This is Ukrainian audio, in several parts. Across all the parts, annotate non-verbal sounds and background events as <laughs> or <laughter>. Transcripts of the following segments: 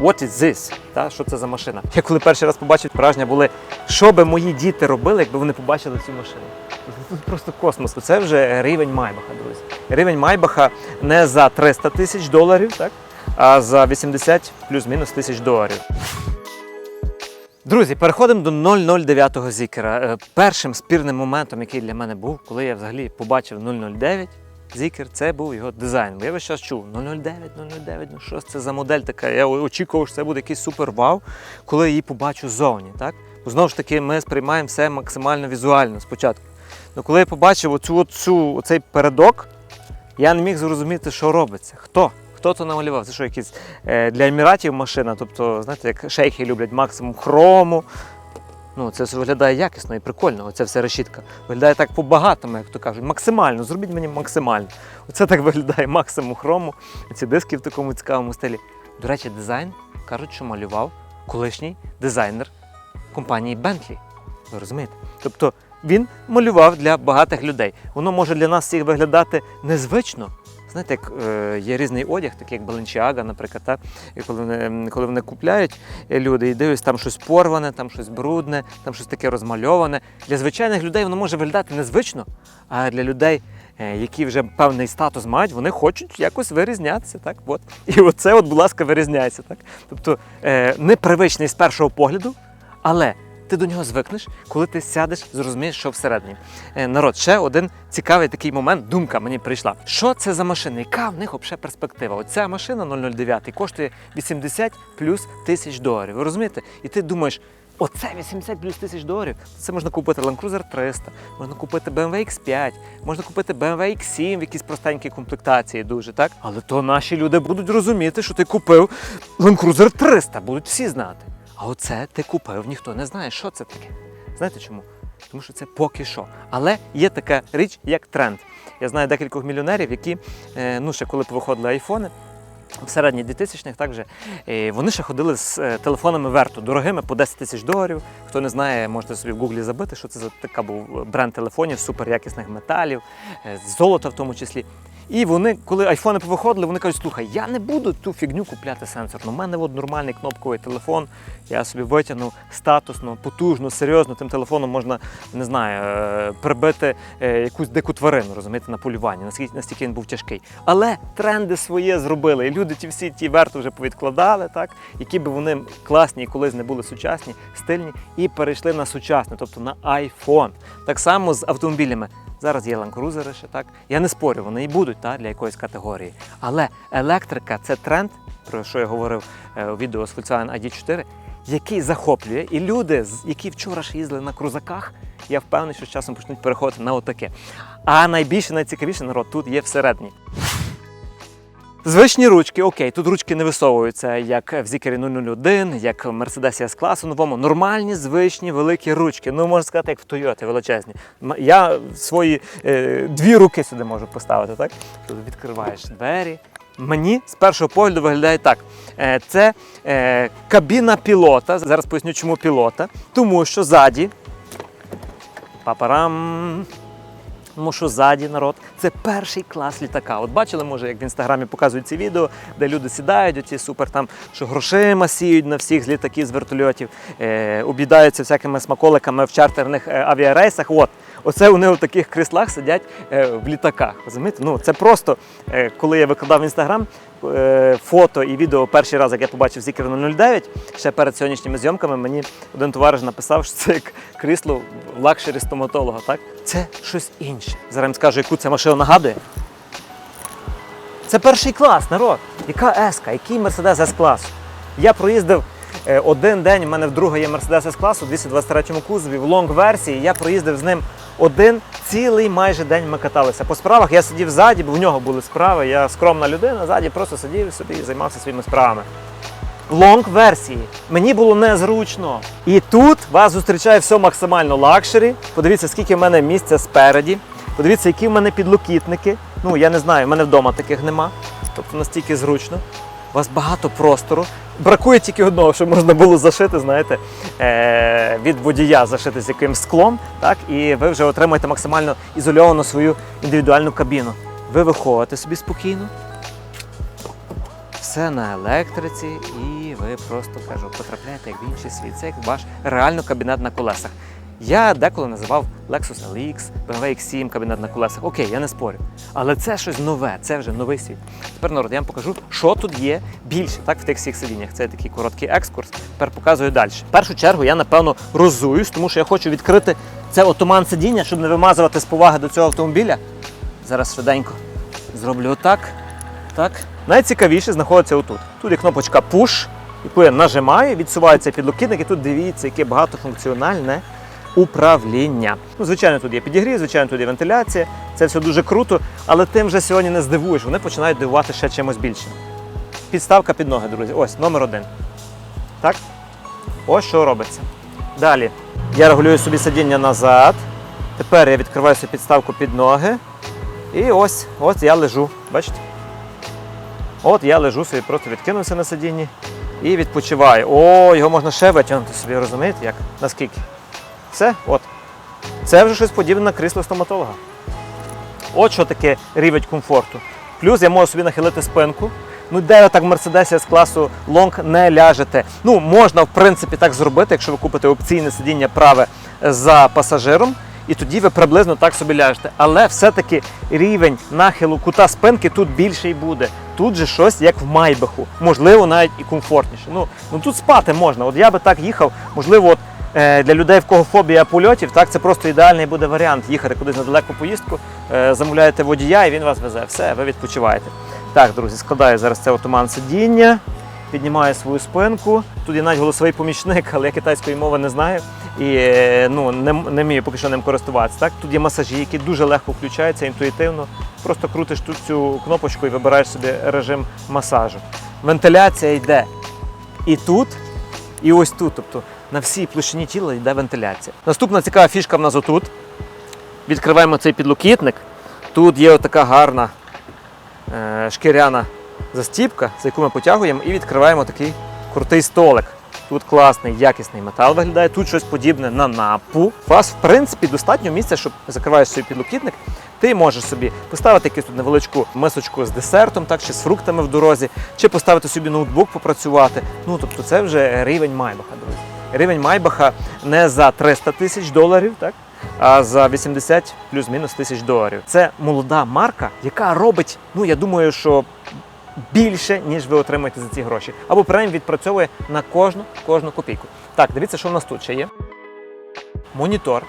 What is this? Та, що це за машина? Я коли перший раз побачив, враження були, що би мої діти робили, якби вони побачили цю машину. Тут просто космос. Це вже рівень Майбаха, друзі. Рівень Майбаха не за 300 тисяч доларів, так? а за 80 плюс-мінус тисяч доларів. Друзі, переходимо до 009 зікера. Е, Першим спірним моментом, який для мене був, коли я взагалі побачив 009 зікер, це був його дизайн. Я весь час чув 009, 009, ну що це за модель така? Я очікував, що це буде якийсь супер вау, коли її побачу ззовні. Так? Бо знову ж таки, ми сприймаємо все максимально візуально спочатку. Ну, коли я побачив оцю, оцю, оцей передок, я не міг зрозуміти, що робиться. Хто? Хто то намалював? Це що якісь е, для еміратів машина, тобто, знаєте, як шейхи люблять максимум хрому. Ну, це все виглядає якісно і прикольно. Оця вся решітка. Виглядає так по-багатому, як то кажуть. Максимально, зробіть мені максимально. Оце так виглядає максимум хрому. Ці диски в такому цікавому стилі. До речі, дизайн кажуть, що малював колишній дизайнер компанії Bentley. Ви розумієте? Тобто він малював для багатих людей. Воно може для нас всіх виглядати незвично. Знаєте, як е, є різний одяг, такий як Balenciaga, наприклад, та? І коли вони, коли вони купляють е, люди і дивлюсь, там щось порване, там щось брудне, там щось таке розмальоване. Для звичайних людей воно може виглядати незвично, а для людей, е, які вже певний статус мають, вони хочуть якось вирізнятися. Так? От. І оце, от, будь ласка, вирізняється. Так? Тобто е, непривичний з першого погляду, але ти до нього звикнеш, коли ти сядеш, зрозумієш, що всередині. Е, народ, ще один цікавий такий момент, думка мені прийшла. Що це за машина? Яка в них взагалі перспектива? Оця машина 009 коштує 80 плюс тисяч доларів. Ви розумієте? І ти думаєш. Оце 80 плюс тисяч доларів. Це можна купити Land Cruiser 300, можна купити BMW X5, можна купити BMW X7 в якійсь простенькій комплектації дуже, так? Але то наші люди будуть розуміти, що ти купив Land Cruiser 300, будуть всі знати. А оце ти купив, ніхто не знає, що це таке. Знаєте чому? Тому що це поки що. Але є така річ, як тренд. Я знаю декількох мільйонерів, які, е, ну ще коли повиходили айфони. В середній 2000-х також е, вони ще ходили з е, телефонами Верту, дорогими по 10 тисяч доларів. Хто не знає, можете собі в гуглі забити, що це за така був бренд телефонів, суперякісних металів, золота в тому числі. І вони, коли айфони повиходили, вони кажуть, слухай, я не буду ту фігню купляти сенсорну. У мене от нормальний кнопковий телефон. Я собі витягнув статусно, потужно, серйозно. Тим телефоном можна, не знаю, е, прибити е, якусь дику тварину, розумієте, на полюванні, наскільки настільки він був тяжкий. Але тренди своє зробили. І люди ті всі ті верти вже повідкладали, так, які би вони класні і колись не були сучасні, стильні, і перейшли на сучасне, тобто на iPhone. Так само з автомобілями. Зараз є Cruiser ще так. Я не спорю, вони і будуть та, для якоїсь категорії. Але електрика це тренд, про що я говорив е, у відео з Volkswagen ID4, який захоплює. І люди, які вчора ж їздили на крузаках, я впевнений, що з часом почнуть переходити на отаке. А найбільше, найцікавіше народ тут є всередині. Звичні ручки, окей, тут ручки не висовуються, як в Зікері 001, як в Mercedes s класу новому. Нормальні, звичні, великі ручки. Ну, можна сказати, як в Toyota, величезні. Я свої е, дві руки сюди можу поставити, так? Тут відкриваєш двері. Мені з першого погляду виглядає так. Е, Це е, кабіна пілота. Зараз поясню, чому пілота. Тому що ззаді. Папарам. Тому що ззаді народ це перший клас літака. От бачили, може, як в інстаграмі показують ці відео, де люди сідають, оці супер там, що грошима сіють на всіх з літаків, з вертольотів, е, об'їдаються всякими смаколиками в чартерних е, авіарейсах. От, оце вони у таких кріслах сидять е, в літаках. Розумієте? Ну, це просто, е, коли я викладав в інстаграм е, фото і відео перший раз, як я побачив Зікер 009, ще перед сьогоднішніми зйомками мені один товариш написав, що це як крісло в лакшері стоматолога. Так? Це щось інше. Зараз скажу, яку це машину нагадує. Це перший клас, народ. Яка еска, який Мерседес С класу? Я проїздив е, один день, у мене вдруге є Мерседес С класу у 223 кузові в лонг версії. Я проїздив з ним один цілий майже день ми каталися. По справах я сидів ззаді, бо в нього були справи. Я скромна людина, ззаді просто сидів собі і займався своїми справами. Лонг версії. Мені було незручно. І тут вас зустрічає все максимально лакшері. Подивіться, скільки в мене місця спереді. Подивіться, які в мене підлокітники. Ну, я не знаю, в мене вдома таких нема. Тобто настільки зручно. У вас багато простору. Бракує тільки одного, що можна було зашити, знаєте, е- від водія зашити з якимсь склом, так, і ви вже отримаєте максимально ізольовану свою індивідуальну кабіну. Ви виходите собі спокійно, все на електриці, і просто кажу, потрапляєте як в інший світ. Це як ваш реально кабінет на колесах. Я деколи називав Lexus LX, BMW X7 кабінет на колесах. Окей, я не спорю. Але це щось нове, це вже новий світ. Тепер народ, я вам покажу, що тут є більше, так, в тих всіх сидіннях. Це такий короткий екскурс. Тепер показую далі. В першу чергу я, напевно, розуюсь, тому що я хочу відкрити це отоман сидіння, щоб не вимазувати з поваги до цього автомобіля. Зараз швиденько зроблю отак. Так. Найцікавіше знаходиться отут. Тут є кнопочка Push, яку я нажимаю, відсувається підлокітник, і тут дивіться, яке багатофункціональне управління. Ну, звичайно, тут є підігрів, звичайно, тут є вентиляція. Це все дуже круто, але тим вже сьогодні не здивуєш. Вони починають дивувати ще чимось більшим. Підставка під ноги, друзі. Ось номер один. Так? Ось що робиться. Далі. Я регулюю собі сидіння назад. Тепер я відкриваю собі підставку під ноги. І ось, ось я лежу. Бачите? От я лежу собі, просто відкинувся на сидінні і відпочиваю. О, його можна ще витягнути собі, розумієте, як? Наскільки? Все, от. Це вже щось подібне на крісло стоматолога. От що таке рівень комфорту. Плюс я можу собі нахилити спинку. Ну, де ви так в Мерседесі з класу Long не ляжете. Ну, можна, в принципі, так зробити, якщо ви купите опційне сидіння праве за пасажиром, і тоді ви приблизно так собі ляжете. Але все-таки рівень нахилу кута спинки тут більший буде. Тут же щось як в Майбаху, можливо, навіть і комфортніше. Ну, ну тут спати можна. От я би так їхав, можливо, от Е, Для людей, в кого фобія польотів, так це просто ідеальний буде варіант їхати кудись на далеку поїздку, е, замовляєте водія і він вас везе. Все, ви відпочиваєте. Так, друзі, складаю зараз це отоман сидіння, піднімаю свою спинку. Тут є навіть голосовий помічник, але я китайської мови не знаю і е, ну, не, не вмію поки що ним користуватися. Так? Тут є масажі, які дуже легко включаються інтуїтивно. Просто крутиш тут цю кнопочку і вибираєш собі режим масажу. Вентиляція йде і тут, і ось тут. Тобто на всій площині тіла йде вентиляція. Наступна цікава фішка в нас отут. Відкриваємо цей підлокітник. Тут є така гарна е, шкіряна застіпка, за яку ми потягуємо, і відкриваємо такий крутий столик. Тут класний, якісний метал виглядає, тут щось подібне на напу. У вас, в принципі, достатньо місця, щоб закриваєш свій підлокітник. Ти можеш собі поставити якусь тут невеличку мисочку з десертом, так, чи з фруктами в дорозі, чи поставити собі ноутбук попрацювати. Ну, тобто це вже рівень Майбаха, друзі. Рівень Майбаха не за 300 тисяч доларів, так? а за 80 плюс-мінус тисяч доларів. Це молода марка, яка робить, ну я думаю, що більше, ніж ви отримаєте за ці гроші. Або принаймні відпрацьовує на кожну кожну копійку. Так, дивіться, що в нас тут ще є. Монітор.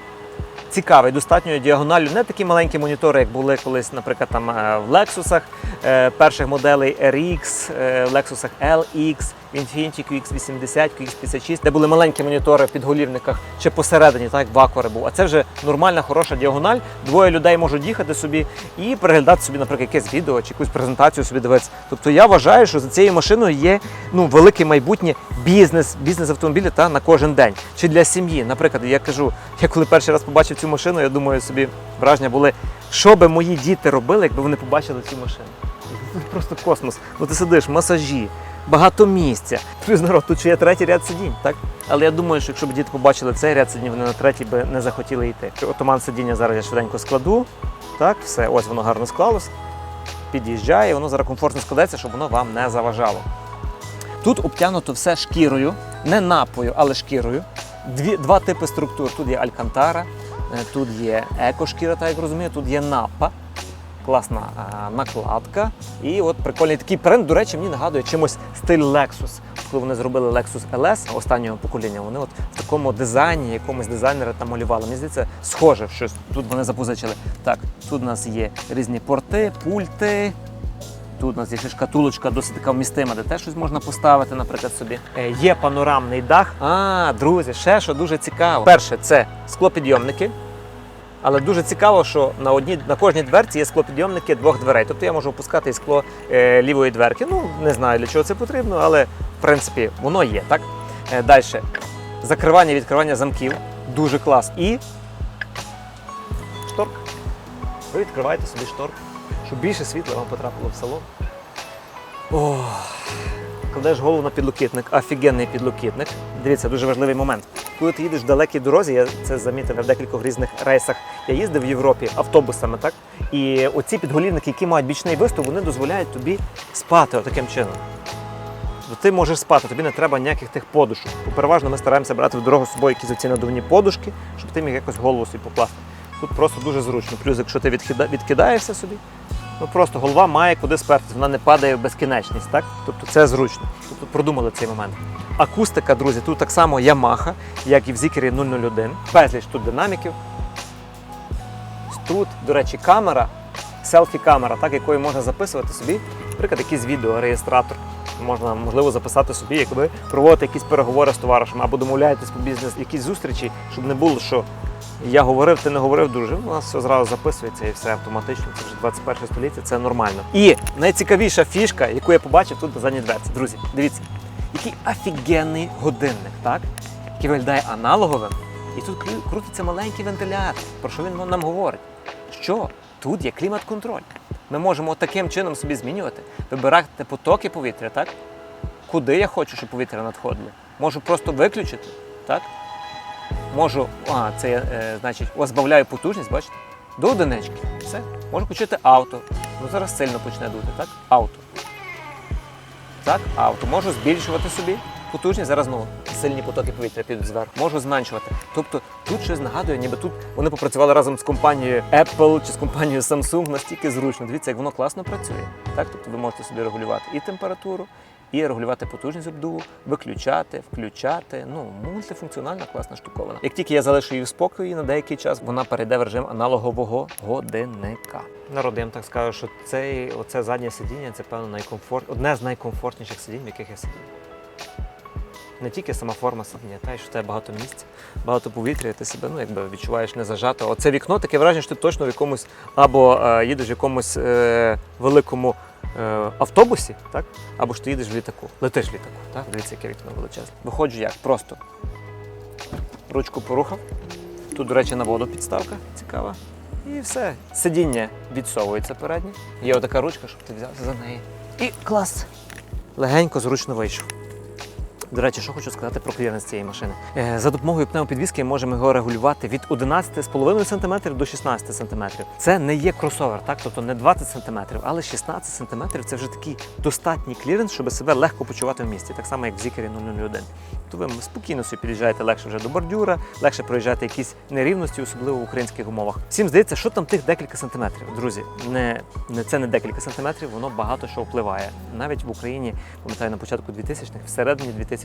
Цікавий, достатньою діагоналлю, не такі маленькі монітори, як були колись, наприклад, там е, в Lexus е, перших моделей RX, е, в Lexus LX, в Infiniti QX80, QX56, де були маленькі монітори в підголівниках чи посередині, так як в Acura був. А це вже нормальна, хороша діагональ. Двоє людей можуть їхати собі і переглядати собі, наприклад, якесь відео чи якусь презентацію собі дивитися. Тобто я вважаю, що за цією машиною є ну, велике майбутнє бізнес, бізнес автомобілі та на кожен день. Чи для сім'ї. Наприклад, я кажу, я коли перший раз побачив цю машину, я думаю, собі враження були, що би мої діти робили, якби вони побачили цю машину. Тут просто космос. Ну ти сидиш, масажі, багато місця. Плюс тут ще є третій ряд сидінь, так? Але я думаю, що якщо б діти побачили цей ряд сидінь, вони на третій би не захотіли йти. Отоман сидіння зараз я швиденько складу. Так, все, ось воно гарно склалось. Під'їжджає, воно зараз комфортно складеться, щоб воно вам не заважало. Тут обтягнуто все шкірою, не напою, але шкірою. Дві, два типи структур. Тут є алькантара, тут є екошкіра, так як розумію, тут є напа. Класна накладка. І от прикольний такий принт, до речі, мені нагадує чимось стиль Lexus. Коли вони зробили Lexus LS останнього покоління, вони от в такому дизайні, якомусь дизайнери там малювали. Мені здається, схоже, щось тут вони запозичили. Так, тут у нас є різні порти, пульти. Тут у нас є ще шкатулочка досить така вмістима, де теж щось можна поставити, наприклад, собі. Е, є панорамний дах. А, друзі, ще що дуже цікаво. Перше, це склопідйомники. Але дуже цікаво, що на одній на кожній дверці є склопідйомники двох дверей. Тобто я можу опускати і скло е, лівої дверки. Ну, не знаю для чого це потрібно, але в принципі воно є, так? Е, Далі. Закривання і відкривання замків. Дуже клас. І шторка. Ви відкриваєте собі шторку, щоб більше світла вам потрапило в салон. О, кладеш голову на підлокітник, офігенний підлокітник. Дивіться, дуже важливий момент. Коли ти їдеш в далекій дорозі, я це замітив в декількох різних рейсах. Я їздив в Європі автобусами, так? І оці підголівники, які мають бічний виступ, вони дозволяють тобі спати отаким чином. Ти можеш спати, тобі не треба ніяких тих подушок. Переважно ми стараємося брати в дорогу з собою якісь оці надувні подушки, щоб ти міг якось голову собі покласти. Тут просто дуже зручно. Плюс, якщо ти відкидаєшся собі, ну просто голова має куди спертись, вона не падає в безкінечність, так? Тобто це зручно. Тобто продумали цей момент. Акустика, друзі, тут так само Yamaha, як і в Зікері 001. Безліч тут динаміків. Тут, до речі, камера, селфі-камера, так, якою можна записувати собі, наприклад, якийсь відеореєстратор. Можна, можливо, записати собі, як ви проводите якісь переговори з товаришем або домовляєтесь по бізнес, якісь зустрічі, щоб не було, що я говорив, ти не говорив, друже. У нас все зразу записується і все автоматично. Це вже 21 століття, це нормально. І найцікавіша фішка, яку я побачив тут на задній дверці. Друзі, дивіться, який офігенний годинник, так? Який виглядає аналоговим. І тут крутиться маленький вентилятор. Про що він нам говорить? Що тут є клімат-контроль. Ми можемо таким чином собі змінювати, вибирати потоки повітря, так? Куди я хочу, щоб повітря надходило. Можу просто виключити, так? Можу, а, це е, значить, о, збавляю потужність, бачите? До одинички. Все. Можу включити авто. Ну зараз сильно почне дути, так? Авто. Так, авто. Можу збільшувати собі потужність. Зараз ну, сильні потоки повітря підуть зверху. Можу зменшувати. Тобто тут щось нагадує, ніби тут вони попрацювали разом з компанією Apple чи з компанією Samsung настільки зручно. Дивіться, як воно класно працює. Так, тобто ви можете собі регулювати і температуру, і регулювати потужність обдуву, виключати, включати. Ну, мультифункціональна класна штуковина. Як тільки я залишу її в спокої на деякий час, вона перейде в режим аналогового годинника. Вам так скажу, що цей, оце заднє сидіння це певно найкомфорт, одне з найкомфортніших сидінь, в яких я сидів. Не тільки сама форма сидіння, та й що тебе багато місця, багато повітря, і ти себе ну, якби відчуваєш не зажато. Оце вікно таке враження, що ти точно в якомусь або е, їдеш в якомусь е, великому е, автобусі, так? або ж ти їдеш в літаку, летиш в літаку. Так? Дивіться, яке вікно величезне. Виходжу як? Просто ручку порухав. Тут, до речі, на воду підставка цікава. І все. Сидіння відсовується переднє. Є отака ручка, щоб ти взявся за неї. І клас! Легенько, зручно вийшов. До речі, що хочу сказати про кліренс цієї машини. Е, За допомогою пневмопідвіски можемо його регулювати від 11,5 см до 16 см. Це не є кросовер, так? тобто не 20 см, але 16 см це вже такий достатній кліренс, щоб себе легко почувати в місті, так само як в Зікері 001. То ви спокійно собі під'їжджаєте легше вже до бордюра, легше проїжджаєте якісь нерівності, особливо в українських умовах. Всім здається, що там тих декілька сантиметрів. Друзі, не, не це не декілька сантиметрів, воно багато що впливає. Навіть в Україні, пам'ятаю, на початку 2000-х, всередині 2000-х,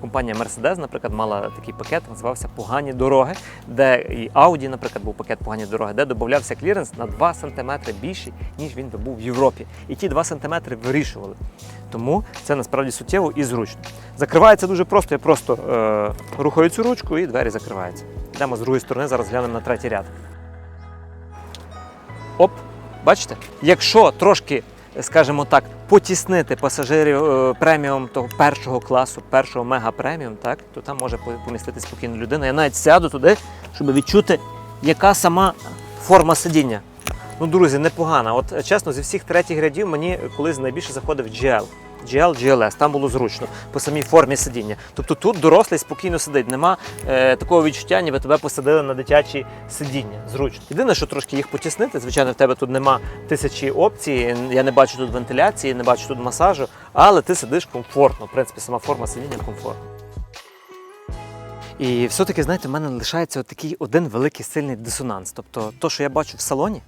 компанія Mercedes, наприклад, мала такий пакет, називався Погані дороги, де і Audi, наприклад, був пакет Погані дороги, де додавався кліренс на 2 см більший, ніж він би був в Європі. І ті 2 см вирішували. Тому це насправді суттєво і зручно. Закривається дуже просто. Я просто е, рухаю цю ручку і двері закриваються. Йдемо з другої сторони, зараз глянемо на третій ряд. Оп, бачите? Якщо трошки, скажімо так, потіснити пасажирів е, преміум того першого класу, першого мега преміум, так, то там може помістити спокійно людина. Я навіть сяду туди, щоб відчути, яка сама форма сидіння. Ну, друзі, непогана. От чесно, зі всіх третіх рядів мені колись найбільше заходив GL. GL, GLS, там було зручно по самій формі сидіння. Тобто тут дорослий спокійно сидить. Нема е, такого відчуття, ніби тебе посадили на дитячі сидіння. Зручно. Єдине, що трошки їх потіснити. Звичайно, в тебе тут нема тисячі опцій. Я не бачу тут вентиляції, не бачу тут масажу, але ти сидиш комфортно. В принципі, сама форма сидіння комфортна. І все-таки, знаєте, в мене лишається такий один великий сильний дисонанс. Тобто, то, що я бачу в салоні,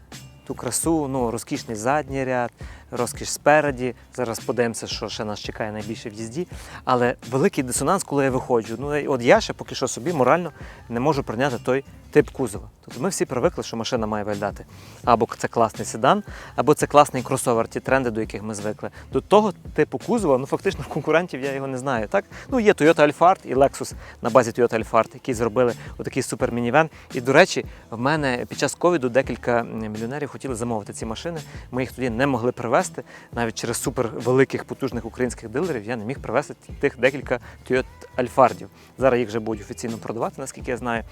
ту красу, ну, розкішний задній ряд, розкіш спереді. Зараз подивимося, що ще нас чекає найбільше в їзді. Але великий дисонанс, коли я виходжу. Ну, от я ще поки що собі морально не можу прийняти той тип кузова. Тобто ми всі привикли, що машина має виглядати. Або це класний седан, або це класний кросовер, ті тренди, до яких ми звикли. До того типу кузова, ну фактично в конкурентів я його не знаю. Так? Ну, є Toyota Alphard і Lexus на базі Toyota Alphard, які зробили отакий супер мінівен. І, до речі, в мене під час ковіду декілька мільйонерів хотіли замовити ці машини. Ми їх тоді не могли привезти. Навіть через супер великих потужних українських дилерів я не міг привезти тих декілька Toyota Альфардів. Зараз їх вже будуть офіційно продавати, наскільки я знаю.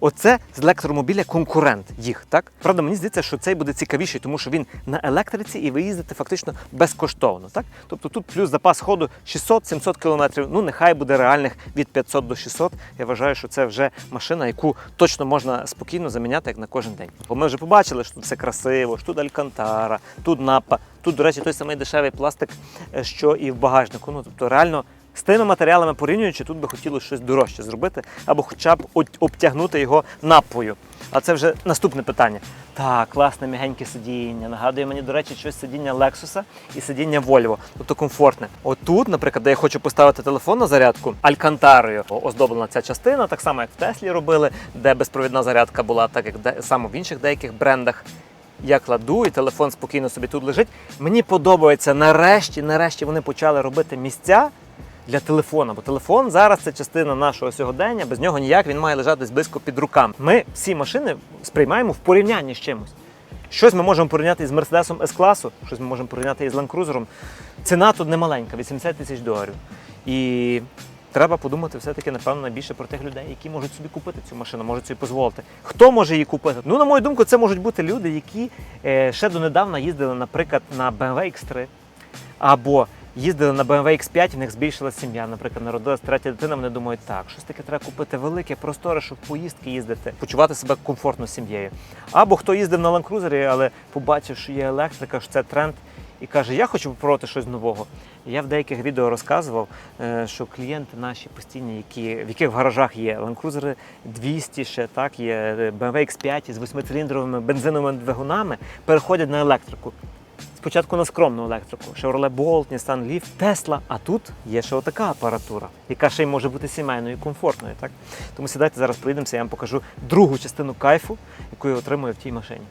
Оце з електромобіля конкурент їх, так? Правда, мені здається, що цей буде цікавіший, тому що він на електриці і ви їздите фактично безкоштовно. Так? Тобто тут плюс запас ходу 600-700 км, ну нехай буде реальних від 500 до 600. Я вважаю, що це вже машина, яку точно можна спокійно заміняти як на кожен день. Бо ми вже побачили, що тут все красиво, що тут алькантара, тут напа, тут, до речі, той самий дешевий пластик, е, що і в багажнику. Ну, тобто, реально. З тими матеріалами порівнюючи, тут би хотілося щось дорожче зробити, або хоча б обтягнути його напою. А це вже наступне питання. Так, класне м'ягеньке сидіння. Нагадує мені, до речі, щось сидіння Lexus і сидіння Volvo, тобто комфортне. Отут, наприклад, де я хочу поставити телефон на зарядку, алькантарою оздоблена ця частина, так само як в Теслі робили, де безпровідна зарядка була, так як саме в інших деяких брендах. Я кладу і телефон спокійно собі тут лежить. Мені подобається нарешті, нарешті вони почали робити місця для телефона. Бо телефон зараз це частина нашого сьогодення, без нього ніяк він має лежати десь близько під руками. Ми всі машини сприймаємо в порівнянні з чимось. Щось ми можемо порівняти із Мерседесом С-класу, щось ми можемо порівняти із Land Cruiser. Ціна тут немаленька 80 тисяч доларів. І треба подумати все-таки, напевно, найбільше про тих людей, які можуть собі купити цю машину, можуть собі дозволити. Хто може її купити? Ну, на мою думку, це можуть бути люди, які е, ще донедавна їздили, наприклад, на BMW X3 або їздили на BMW X5, і в них збільшилася сім'я. Наприклад, народилась третя дитина. Вони думають, так, щось таке треба купити велике, просторе, щоб поїздки їздити, почувати себе комфортно з сім'єю. Або хто їздив на Land Cruiser, але побачив, що є електрика, що це тренд. І каже, я хочу попробувати щось нового. Я в деяких відео розказував, е, що клієнти наші постійні, які, в яких в гаражах є Cruiser 200, ще так, є е, BMW X5 з восьмициліндровими бензиновими двигунами, переходять на електрику. Спочатку на скромну електрику. Chevrolet Bolt, Nissan Leaf, Tesla. А тут є ще отака апаратура, яка ще й може бути сімейною і комфортною. Так? Тому сідайте зараз проїдемося, я вам покажу другу частину кайфу, яку я отримую в тій машині.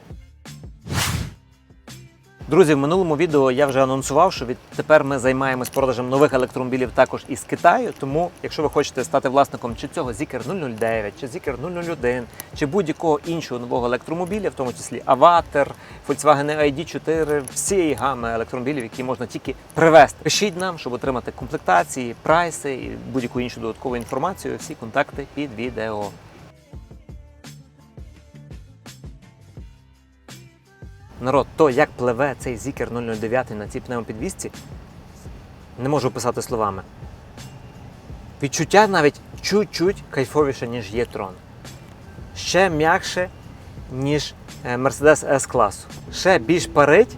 Друзі, в минулому відео я вже анонсував, що відтепер ми займаємось продажем нових електромобілів також із Китаю. Тому, якщо ви хочете стати власником чи цього Zikr 009, чи Zikr 001, чи будь-якого іншого нового електромобіля, в тому числі Avatar, Volkswagen ID4, всієї гами електромобілів, які можна тільки привезти. Пишіть нам, щоб отримати комплектації, прайси і будь-яку іншу додаткову інформацію. Всі контакти під відео. Народ, то як пливе цей зікер 009 на цій пневмопідвісці, не можу описати словами. Відчуття навіть чуть-чуть кайфовіше, ніж є трон. Ще м'якше, ніж е, Mercedes S-класу. Ще більш парить,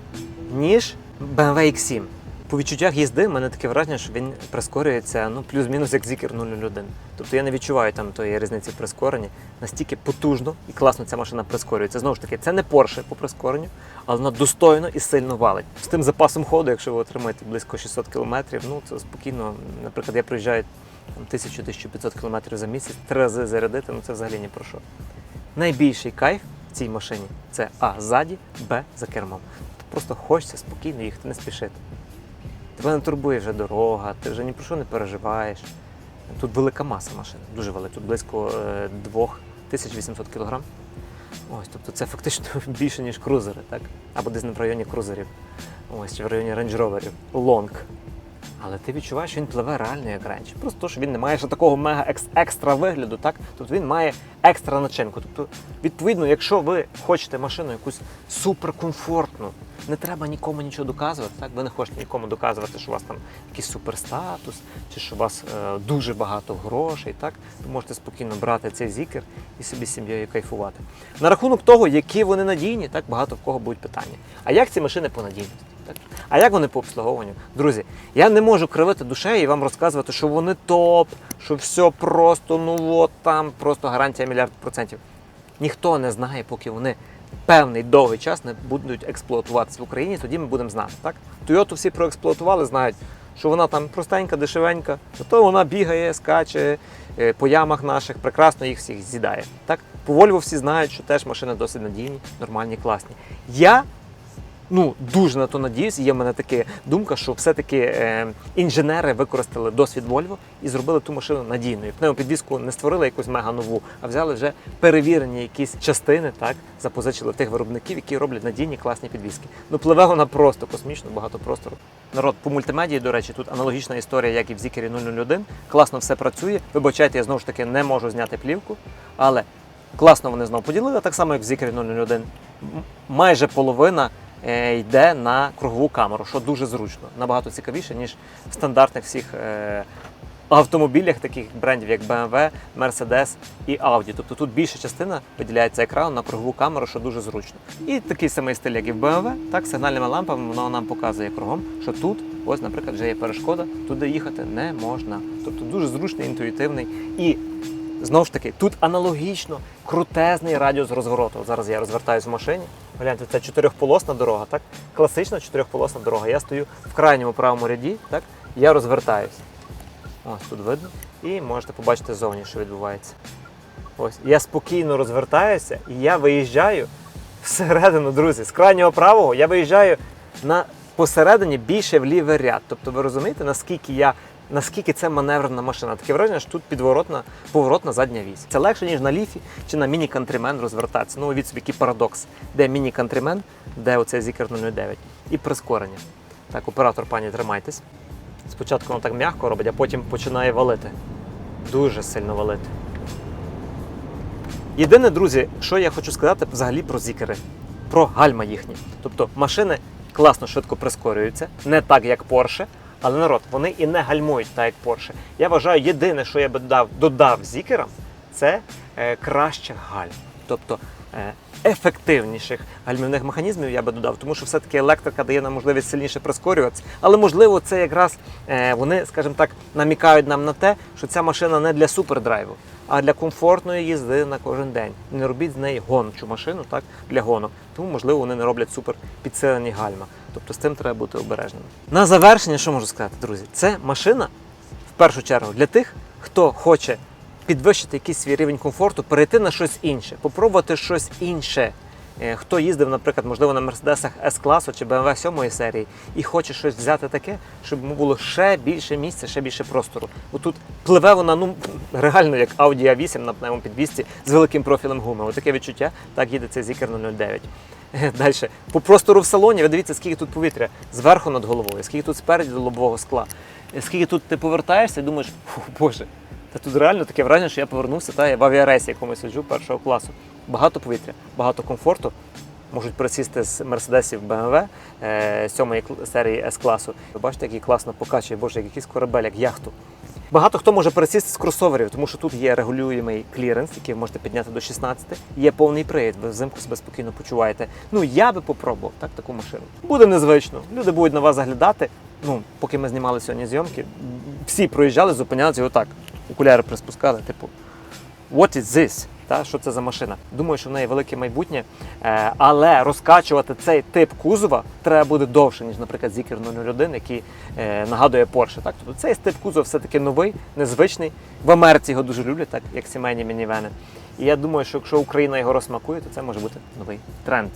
ніж BMW X7. По відчуттях їзди в мене таке враження, що він прискорюється ну, плюс-мінус як Zikr 001. Тобто я не відчуваю там тої різниці в прискоренні. Настільки потужно і класно ця машина прискорюється. Знову ж таки, це не Porsche по прискоренню, але вона достойно і сильно валить. З тим запасом ходу, якщо ви отримаєте близько 600 км, ну це спокійно. Наприклад, я проїжджаю 1000-1500 км за місяць, три рази зарядити, ну це взагалі ні про що. Найбільший кайф в цій машині це А ззаді, Б за кермом. Просто хочеться спокійно їхати, не спішити. Тебе не турбує вже дорога, ти вже ні про що не переживаєш. Тут велика маса машин, дуже велика, тут близько е, 2800 кг. Ось, тобто це фактично <laughs> більше, ніж крузери, так? Або десь в районі крузерів. Ось, чи в районі рейндж-роверів. Лонг. Але ти відчуваєш, що він пливе реально як рейндж. Просто то, що він не має ще такого мега екстра вигляду, так? Тобто він має екстра начинку. Тобто, відповідно, якщо ви хочете машину якусь суперкомфортну, не треба нікому нічого доказувати. Так? Ви не хочете нікому доказувати, що у вас там якийсь суперстатус, чи що у вас е, дуже багато грошей. Так? Ви можете спокійно брати цей зікер і собі сім'єю кайфувати. На рахунок того, які вони надійні, так багато в кого будуть питання. А як ці машини по надійності? Так? А як вони по обслуговуванню? Друзі, я не можу кривити душею і вам розказувати, що вони топ, що все просто, ну от там просто гарантія мільярд процентів. Ніхто не знає, поки вони певний довгий час не будуть експлуатуватися в Україні, тоді ми будемо знати. Так? Тойоту всі проексплуатували, знають, що вона там простенька, дешевенька, зато вона бігає, скаче е, по ямах наших, прекрасно їх всіх з'їдає. Так? По Volvo всі знають, що теж машини досить надійні, нормальні, класні. Я ну дуже на то надіюсь. Є в мене така думка, що все-таки е, інженери використали досвід Volvo і зробили ту машину надійною. Пневмопідвіску не створили якусь мега нову, а взяли вже перевірені якісь частини, так запозичили тих виробників, які роблять надійні класні підвіски. Ну пливе вона просто космічно, багато простору. Народ по мультимедії, до речі, тут аналогічна історія, як і в Зікері 001. Класно все працює. Вибачайте, я знову ж таки не можу зняти плівку, але класно вони знову поділили, так само як в Зікері 001. Майже половина йде на кругову камеру, що дуже зручно, набагато цікавіше, ніж в стандартних всіх е, автомобілях, таких брендів, як BMW, Mercedes і Audi. Тобто тут більша частина виділяється екрану на кругову камеру, що дуже зручно. І такий самий стиль, як і в BMW, так сигнальними лампами воно нам показує кругом, що тут, ось, наприклад, вже є перешкода, туди їхати не можна. Тобто дуже зручний, інтуїтивний і Знову ж таки, тут аналогічно крутезний радіус розвороту. От зараз я розвертаюся в машині. Гляньте, це чотирьохполосна дорога, так? Класична чотирьохполосна дорога. Я стою в крайньому правому ряді, так? Я розвертаюсь. Ось тут видно. І можете побачити зовні, що відбувається. Ось. Я спокійно розвертаюся і я виїжджаю всередину, друзі. З крайнього правого я виїжджаю на посередині більше в лівий ряд. Тобто ви розумієте, наскільки я. Наскільки це маневрна машина? Таке враження, що тут підворотна, поворотна задня вісь. Це легше, ніж на ліфі чи на міні-кантримен розвертатися. Ну, від собі який парадокс. Де міні-кантримен, де оцей Зікер 09. І прискорення. Так, оператор, пані, тримайтесь. Спочатку воно так м'яко робить, а потім починає валити. Дуже сильно валити. Єдине, друзі, що я хочу сказати взагалі про зікери, про гальма їхні. Тобто машини класно швидко прискорюються, не так, як Porsche, але народ, вони і не гальмують так, як Porsche. Я вважаю, єдине, що я би додав, додав зікерам, це е, кращих гальм. Тобто е, ефективніших гальмівних механізмів я би додав, тому що все-таки електрика дає нам можливість сильніше прискорюватися. Але можливо, це якраз е, вони, скажімо так, намікають нам на те, що ця машина не для супердрайву, а для комфортної їзди на кожен день. Не робіть з неї гончу машину, так для гонок. Тому можливо вони не роблять супер підсилені гальма. Тобто з цим треба бути обережним. На завершення, що можу сказати, друзі, це машина в першу чергу для тих, хто хоче підвищити якийсь свій рівень комфорту, перейти на щось інше, попробувати щось інше. Е, Хто їздив, наприклад, можливо, на Мерседесах С-класу чи BMW 7 серії і хоче щось взяти таке, щоб йому було ще більше місця, ще більше простору. Бо тут пливе вона ну реально як Audi A8 на пневмопідвісці з великим профілем гуми. Отаке відчуття, так їде цей Zikr 009. <laughs> Далі. По простору в салоні, ви дивіться, скільки тут повітря зверху над головою, скільки тут спереді до лобового скла. Е, Скільки тут ти повертаєшся і думаєш, фу, боже, та тут реально таке враження, що я повернувся та, я в авіарейсі, якому сиджу першого класу. Багато повітря, багато комфорту. Можуть присісти з мерседесів BMW е, 7 серії С-класу. Ви бачите, який класно покачує, боже, як якийсь корабель, як яхту. Багато хто може пересісти з кросоверів, тому що тут є регулюємий кліренс, який ви можете підняти до 16, є повний привід, ви взимку себе спокійно почуваєте. Ну я би попробував так, таку машину. Буде незвично. Люди будуть на вас заглядати. Ну, поки ми знімали сьогодні зйомки, всі проїжджали, зупинялися і отак. Окуляри приспускали, типу, what is this? Та, що це за машина? Думаю, що в неї велике майбутнє, е, але розкачувати цей тип кузова треба буде довше, ніж, наприклад, Zikr 001, який е, нагадує Porsche. Так? Тобто цей тип кузова все-таки новий, незвичний. В Америці його дуже люблять, так, як сімейні мінівени. І я думаю, що якщо Україна його розсмакує, то це може бути новий тренд.